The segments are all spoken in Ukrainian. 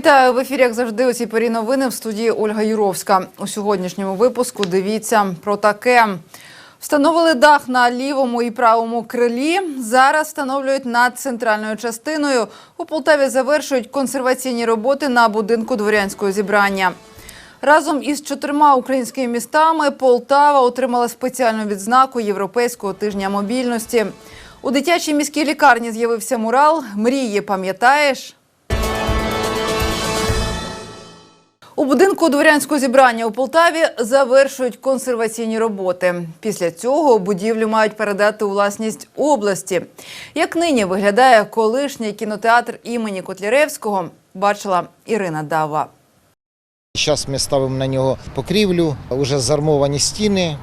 Вітаю в ефірі, як завжди, у цій порі новини в студії Ольга Юровська. У сьогоднішньому випуску дивіться про таке. Встановили дах на лівому і правому крилі. Зараз встановлюють над центральною частиною. У Полтаві завершують консерваційні роботи на будинку дворянського зібрання. Разом із чотирма українськими містами Полтава отримала спеціальну відзнаку Європейського тижня мобільності. У дитячій міській лікарні з'явився мурал Мрії, пам'ятаєш? У будинку дворянського зібрання у Полтаві завершують консерваційні роботи. Після цього будівлю мають передати у власність області. Як нині виглядає колишній кінотеатр імені Котляревського, бачила Ірина Дава. Зараз ми ставимо на нього покрівлю, вже зармовані стіни,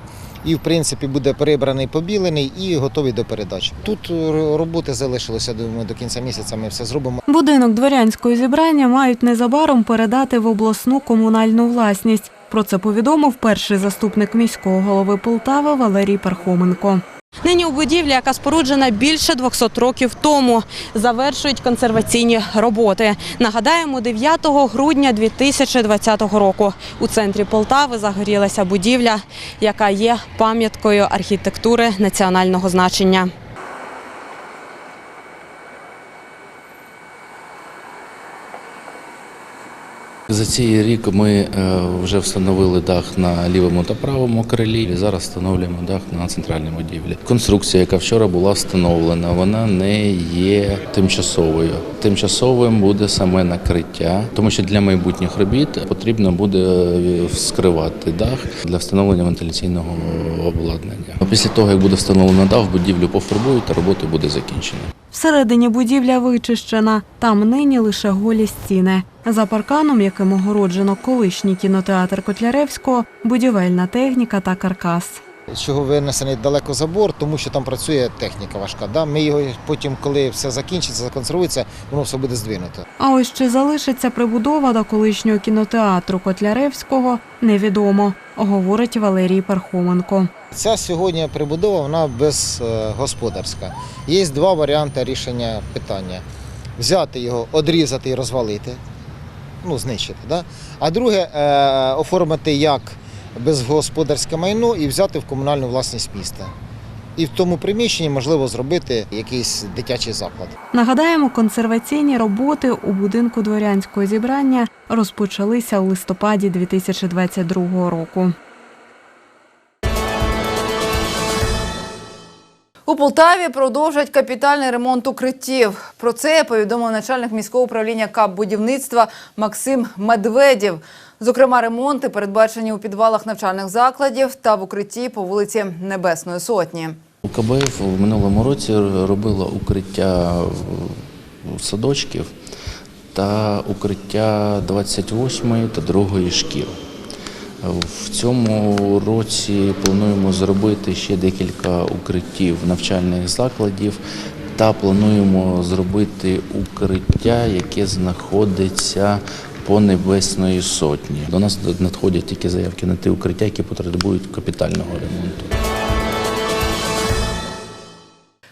і в принципі буде прибраний, побілений і готовий до передачі. Тут е, роботи залишилося, думаю, до кінця місяця ми все зробимо. Будинок дворянського зібрання мають незабаром передати в обласну комунальну власність. Про це повідомив перший заступник міського голови Полтави Валерій Пархоменко. Нині у будівлі, яка споруджена більше 200 років тому, завершують консерваційні роботи. Нагадаємо, 9 грудня 2020 року у центрі Полтави загорілася будівля, яка є пам'яткою архітектури національного значення. За цей рік ми е, вже встановили дах на лівому та правому крилі. Зараз встановлюємо дах на центральній будівлі. Конструкція, яка вчора була встановлена, вона не є тимчасовою. Тимчасовим буде саме накриття, тому що для майбутніх робіт потрібно буде е, вскривати дах для встановлення вентиляційного обладнання. Після того, як буде встановлено дах, будівлю пофарбують та робота буде закінчена. Всередині будівля вичищена. Там нині лише голі стіни. За парканом, яким огороджено колишній кінотеатр Котляревського, будівельна техніка та каркас. З Чого винесений далеко забор, тому що там працює техніка важка. Да? Ми його потім, коли все закінчиться, законсервується, воно все буде здвинуто. А ось чи залишиться прибудова до колишнього кінотеатру Котляревського, невідомо, говорить Валерій Пархоменко. Ця сьогодні прибудова вона безгосподарська. Є два варіанти рішення питання: взяти його, одрізати і розвалити, ну, знищити. Да? А друге е, оформити як безгосподарське майно і взяти в комунальну власність міста. І в тому приміщенні можливо зробити якийсь дитячий заклад. Нагадаємо, консерваційні роботи у будинку дворянського зібрання розпочалися у листопаді 2022 року. У Полтаві продовжать капітальний ремонт укриттів. Про це повідомив начальник міського управління КАП будівництва Максим Медведєв. Зокрема, ремонти передбачені у підвалах навчальних закладів та в укритті по вулиці Небесної Сотні. УКБФ в минулому році робила укриття садочків та укриття 28 та 2 шкіл. В цьому році плануємо зробити ще декілька укриттів навчальних закладів та плануємо зробити укриття, яке знаходиться по Небесної сотні. До нас надходять тільки заявки на ті укриття, які потребують капітального ремонту.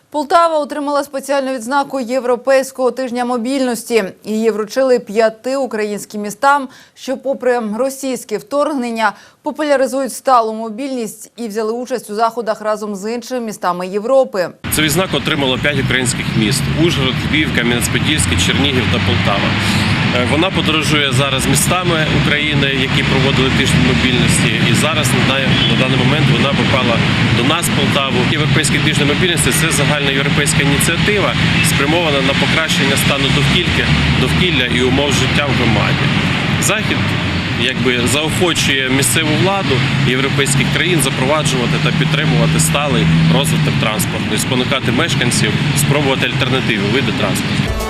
Полтава отримала спеціальну відзнаку Європейського тижня мобільності. Її вручили п'яти українським містам, що, попри російське вторгнення, популяризують сталу мобільність і взяли участь у заходах разом з іншими містами Європи. Цю відзнаку отримало п'ять українських міст: Ужгород, Львів, Кам'янець-Подільський, Чернігів та Полтава. Е, Вона подорожує зараз містами України, які проводили тиждень мобільності. І зараз на даний момент вона попала до нас, Полтаву. Європейський тиждень мобільності це загальноєвропейська ініціатива, спрямована на покращення стану довкілля, довкілля і умов життя в громаді. Захід заохочує місцеву владу європейських країн запроваджувати та підтримувати сталий розвиток транспорту і спонукати мешканців спробувати альтернативні види транспорту.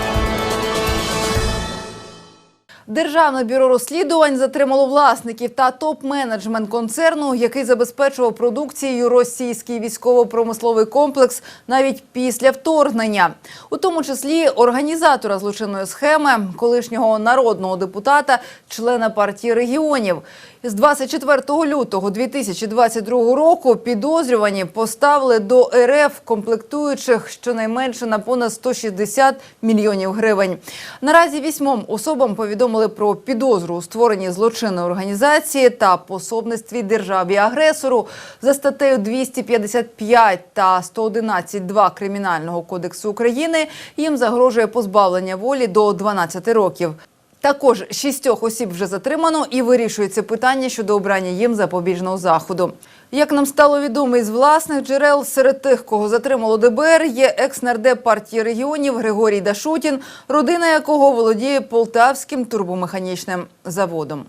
Державне бюро розслідувань затримало власників та топ-менеджмент концерну, який забезпечував продукцією російський військово-промисловий комплекс навіть після вторгнення, у тому числі організатора злочинної схеми, колишнього народного депутата, члена партії регіонів. З 24 лютого 2022 року підозрювані поставили до РФ комплектуючих щонайменше на понад 160 мільйонів гривень. Наразі вісьмом особам повідомили про підозру у створенні злочинної організації та пособництві державі-агресору за статтею 255 та 111.2 Кримінального кодексу України. Їм загрожує позбавлення волі до 12 років. Також шістьох осіб вже затримано і вирішується питання щодо обрання їм запобіжного заходу. Як нам стало відомо із власних джерел, серед тих, кого затримало ДБР, є екс-нардеп партії регіонів Григорій Дашутін, родина якого володіє полтавським турбомеханічним заводом.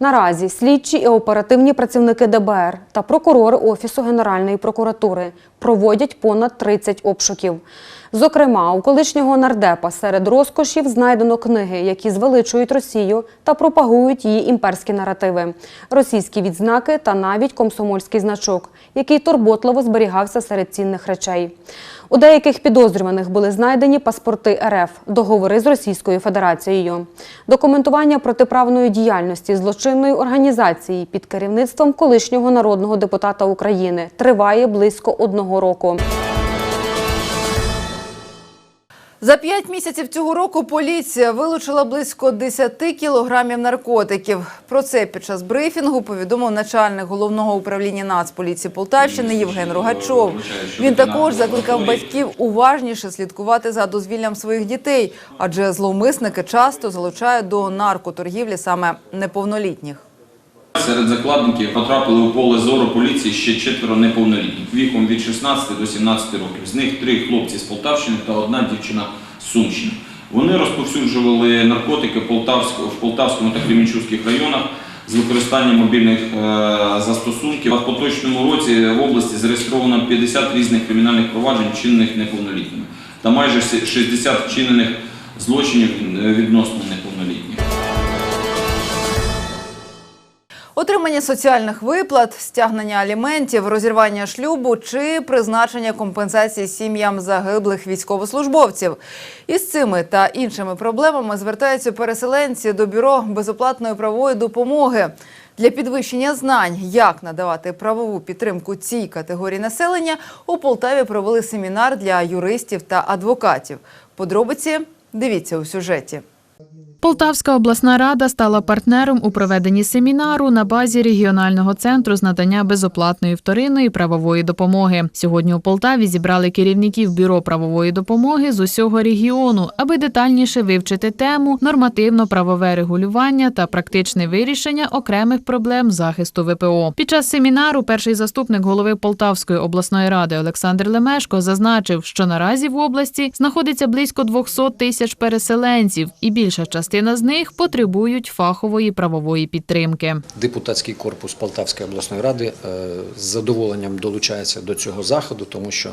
Наразі слідчі і оперативні працівники ДБР та прокурори Офісу Генеральної прокуратури проводять понад 30 обшуків. Зокрема, у колишнього нардепа серед розкошів знайдено книги, які звеличують Росію та пропагують її імперські наративи, російські відзнаки та навіть комсомольський значок, який турботливо зберігався серед цінних речей. У деяких підозрюваних були знайдені паспорти РФ, договори з Російською Федерацією. Документування протиправної діяльності злочинної організації під керівництвом колишнього народного депутата України триває близько одного року. За п'ять місяців цього року поліція вилучила близько 10 кілограмів наркотиків. Про це під час брифінгу повідомив начальник головного управління Нацполіції Полтавщини Євген Рогачов. Він також закликав батьків уважніше слідкувати за дозвіллям своїх дітей, адже зловмисники часто залучають до наркоторгівлі саме неповнолітніх. Серед закладників потрапили у поле зору поліції ще четверо неповнолітніх віком від 16 до 17 років. З них три хлопці з Полтавщини та одна дівчина з Сумщини. Вони розповсюджували наркотики в Полтавському та Кремінчуцьких районах з використанням мобільних е, застосунків. А в поточному році в області зареєстровано 50 різних кримінальних проваджень, вчинених неповнолітніми, та майже 60 вчинених злочинів е, відносно неповнолітніх. Отримання соціальних виплат, стягнення аліментів, розірвання шлюбу чи призначення компенсації сім'ям загиблих військовослужбовців. Із цими та іншими проблемами звертаються переселенці до бюро безоплатної правової допомоги. Для підвищення знань, як надавати правову підтримку цій категорії населення, у Полтаві провели семінар для юристів та адвокатів. Подробиці дивіться у сюжеті. Полтавська обласна рада стала партнером у проведенні семінару на базі регіонального центру з надання безоплатної вторинної правової допомоги. Сьогодні у Полтаві зібрали керівників бюро правової допомоги з усього регіону, аби детальніше вивчити тему нормативно-правове регулювання та практичне вирішення окремих проблем захисту ВПО. Під час семінару перший заступник голови Полтавської обласної ради Олександр Лемешко зазначив, що наразі в області знаходиться близько 200 тисяч переселенців, і більша частина з них потребують фахової правової підтримки. Депутатський корпус Полтавської обласної ради е, з задоволенням долучається до цього заходу, тому що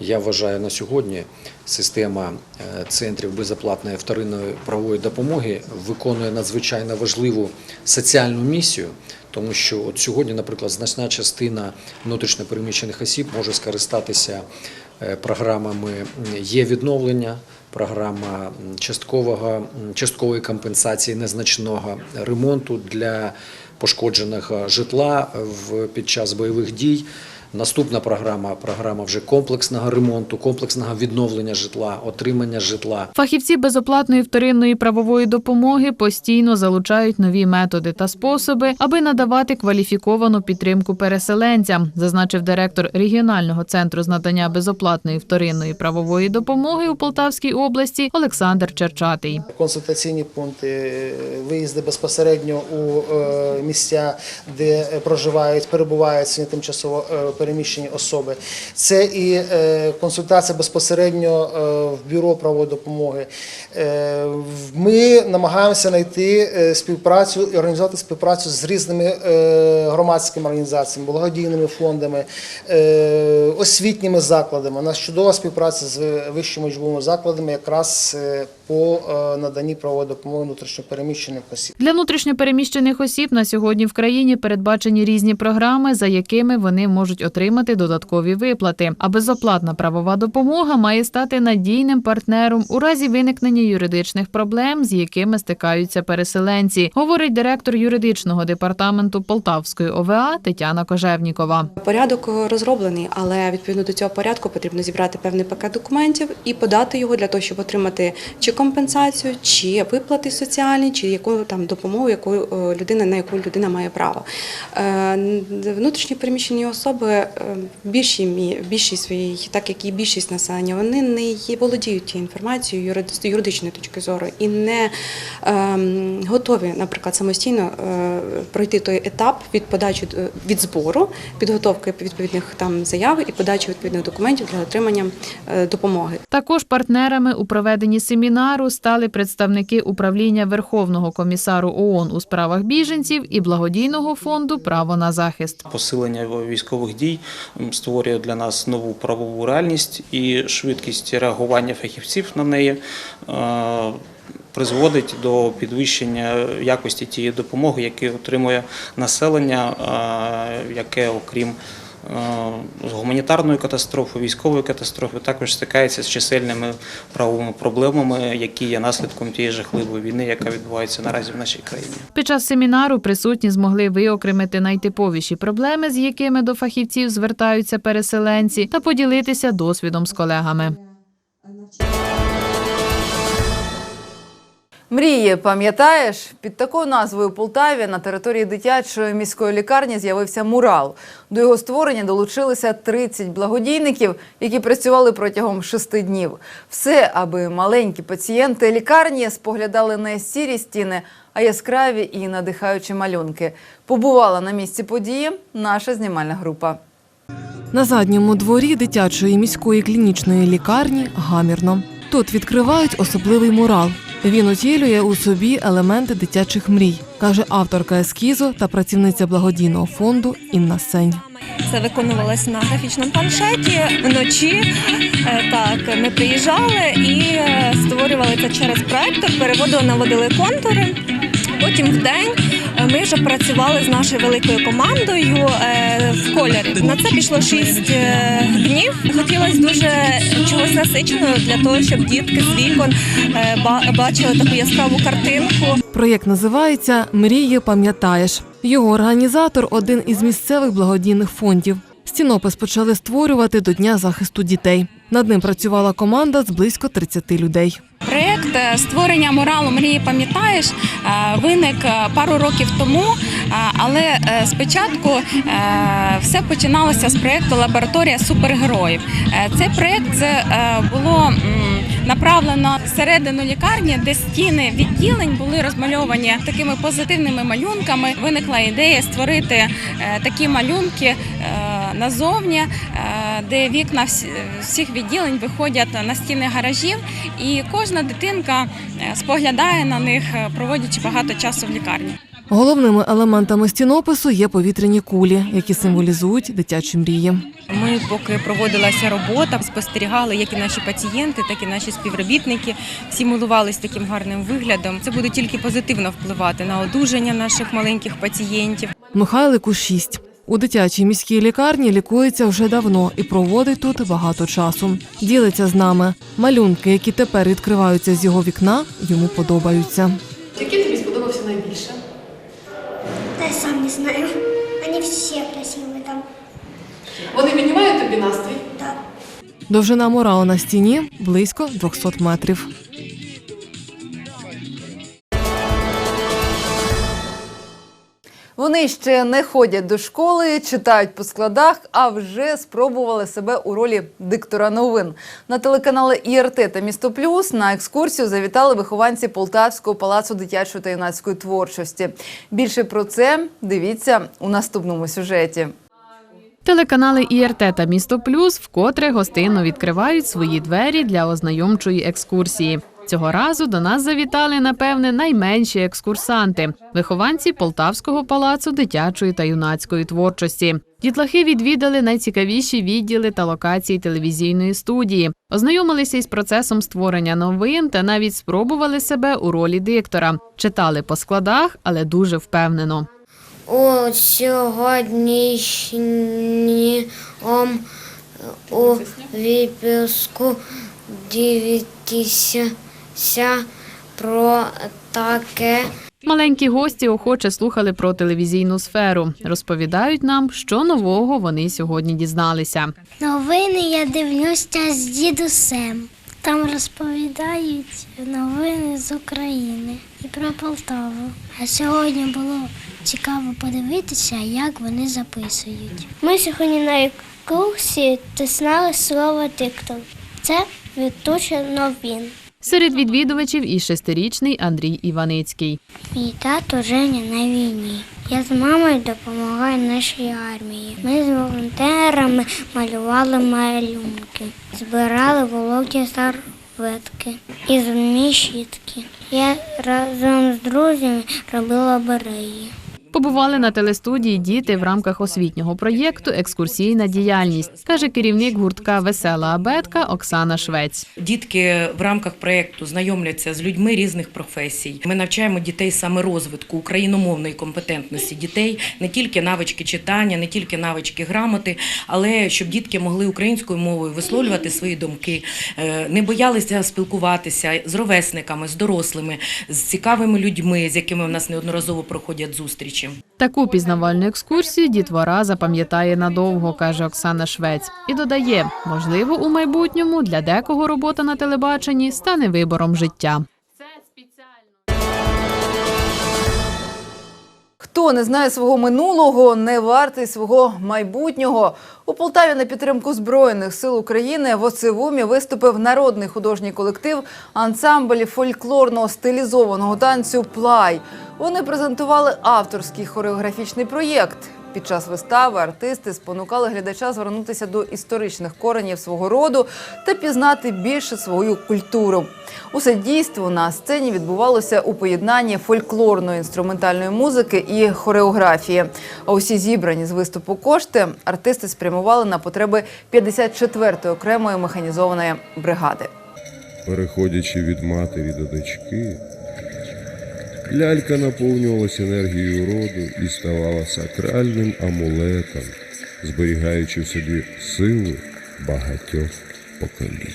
я вважаю на сьогодні система е, центрів безоплатної вторинної правової допомоги виконує надзвичайно важливу соціальну місію. Тому що от сьогодні, наприклад, значна частина внутрішньопереміщених осіб може скористатися е, програмами є відновлення, програма часткового часткової компенсації незначного ремонту для пошкодженого житла в під час бойових дій. Наступна програма програма вже комплексного ремонту, комплексного відновлення житла, отримання житла. Фахівці безоплатної вторинної правової допомоги постійно залучають нові методи та способи, аби надавати кваліфіковану підтримку переселенцям, зазначив директор регіонального центру з надання безоплатної вторинної правової допомоги у Полтавській області Олександр Черчатий. консультаційні пункти, виїзди безпосередньо у е, місця, де е, проживають, перебувають сьогодні тимчасово е, переміщені особи. Це і е, консультація безпосередньо е, в бюро правової допомоги. Е, Ми намагаємося знайти співпрацю і організувати співпрацю з різними громадськими організаціями, благодійними фондами, освітніми закладами. У нас чудова співпраця з вищими учбовими закладами якраз по наданні правової допомоги внутрішньопереміщених осіб. Для внутрішньопереміщених осіб на сьогодні в країні передбачені різні програми, за якими вони можуть отримати додаткові виплати. А безоплатна правова допомога має стати надійним партнером у разі виникнення юридичних проблем з якими стикаються переселенці, говорить директор юридичного департаменту Полтавської ОВА Тетяна Кожевнікова. Порядок розроблений, але відповідно до цього порядку потрібно зібрати певний пакет документів і подати його для того, щоб отримати чи компенсацію, чи виплати соціальні, чи яку там допомогу, яку е, людина на яку людина має право. Е, Внутрішньо переміщені особи е, в більшій мі- в більшій своїй, так як і більшість населення, вони не є- володіють тією інформацією юриди- юридичної точки зору і не ем, готові, наприклад, самостійно е, пройти той етап від подачі е, від збору, підготовки відповідних там заяв і подачі відповідних документів для отримання е, допомоги. Також партнерами у проведенні семінару стали представники управління Верховного комісару ООН у справах біженців і благодійного фонду Право на захист. Посилення військових дій м, створює для нас нову правову реальність і швидкість реагування фахівців на неї е, призводить до підвищення якості тієї допомоги, яку отримує населення, е, яке окрім е, гуманітарною катастрофою, військової катастрофою, також стикається з чисельними правовими проблемами, які є наслідком тієї жахливої війни, яка відбувається наразі в нашій країні. Під час семінару присутні змогли виокремити найтиповіші проблеми, з якими до фахівців звертаються переселенці, та поділитися досвідом з колегами. Мрії, пам'ятаєш? Під такою назвою Полтаві на території дитячої міської лікарні з'явився мурал. До його створення долучилися 30 благодійників, які працювали протягом шести днів. Все, аби маленькі пацієнти лікарні споглядали не сірі стіни, а яскраві і надихаючі малюнки. Побувала на місці події наша знімальна група. На задньому дворі дитячої міської клінічної лікарні гамірно. Тут відкривають особливий мурал. Він утілює у собі елементи дитячих мрій, каже авторка ескізу та працівниця благодійного фонду Інна Сень. Це виконувалось на графічному планшеті вночі. Е, Так, ми приїжджали і е, створювали це через проектор, переводили, наводили контури. Потім в день ми вже працювали з нашою великою командою е, в кольорі. На це пішло 6 днів. Хотілося дуже чогось насиченого для того, щоб дітки з вікон е, бачили таку яскраву картинку. Проєкт називається Мрії пам'ятаєш. Його організатор один із місцевих благодійних фондів. Стінопис почали створювати до Дня захисту дітей. Над ним працювала команда з близько 30 людей. Проєкт е, створення муралу Мрії пам'ятаєш е, виник е, пару років тому, але спочатку все починалося з проєкту Лабораторія супергероїв. Цей проєкт було направлено всередину лікарні, де стіни відділень були розмальовані такими позитивними малюнками. Виникла ідея створити такі малюнки назовні, е, де вікна всіх відділень виходять на стіни гаражів, і кожна дитинка е, споглядає на них, е, проводячи багато часу в лікарні. Головними елементами стінопису є повітряні кулі, які символізують дитячі мрії. Ми, поки проводилася робота, спостерігали, як і наші пацієнти, так і наші співробітники. Всі милувалися таким гарним виглядом. Це буде тільки позитивно впливати на одужання наших маленьких пацієнтів. Михайлику 6. У дитячій міській лікарні лікується вже давно і проводить тут багато часу. Ділиться з нами. Малюнки, які тепер відкриваються з його вікна, йому подобаються. Який тобі сподобався найбільше? Да я сам не знаю. Они все красивые там. Вони піднімають тобі настрій? Да. Довжина муралу на стіні близько 200 метрів. Вони ще не ходять до школи, читають по складах, а вже спробували себе у ролі диктора новин. На телеканали ІРТ та Місто Плюс на екскурсію завітали вихованці Полтавського палацу дитячої та юнацької творчості. Більше про це дивіться у наступному сюжеті. Телеканали ІРТ та Місто Плюс вкотре гостинно відкривають свої двері для ознайомчої екскурсії. Цього разу до нас завітали, напевне, найменші екскурсанти вихованці Полтавського палацу дитячої та юнацької творчості. Дітлахи відвідали найцікавіші відділи та локації телевізійної студії, ознайомилися із процесом створення новин та навіть спробували себе у ролі диктора. Читали по складах, але дуже впевнено. У сьогоднішньому у випуску дивитися про таке. Маленькі гості охоче слухали про телевізійну сферу. Розповідають нам, що нового вони сьогодні дізналися. Новини я дивлюся з дідусем. Там розповідають новини з України і про Полтаву. А сьогодні було цікаво подивитися, як вони записують. Ми сьогодні на екскурсії знали слово тикток. Це відточено новин. Серед відвідувачів і шестирічний Андрій Іваницький. Мій тато Женя на війні. Я з мамою допомагаю нашій армії. Ми з волонтерами малювали малюнки, збирали вологі серветки і зубні щітки. Я разом з друзями робила береї. Побували на телестудії діти в рамках освітнього проєкту Екскурсійна діяльність, каже керівник гуртка Весела абетка Оксана Швець. Дітки в рамках проєкту знайомляться з людьми різних професій. Ми навчаємо дітей саме розвитку україномовної компетентності дітей, не тільки навички читання, не тільки навички грамоти, але щоб дітки могли українською мовою висловлювати свої думки, е, не боялися спілкуватися з ровесниками, з дорослими, з цікавими людьми, з якими в нас неодноразово проходять зустрічі. Таку пізнавальну екскурсію дітвора запам'ятає надовго, каже Оксана Швець, і додає, можливо, у майбутньому для декого робота на телебаченні стане вибором життя. Хто не знає свого минулого, не вартий свого майбутнього. У Полтаві на підтримку Збройних сил України в Оцевумі виступив народний художній колектив ансамбль фольклорного стилізованого танцю Плай. Вони презентували авторський хореографічний проєкт. Під час вистави артисти спонукали глядача звернутися до історичних коренів свого роду та пізнати більше свою культуру. Усе дійство на сцені відбувалося у поєднанні фольклорної інструментальної музики і хореографії. А усі зібрані з виступу кошти артисти спрямували на потреби 54-ї окремої механізованої бригади. Переходячи від матері до дочки, лялька наповнювалася енергією роду і ставала сакральним амулетом, зберігаючи в собі силу багатьох поколінь.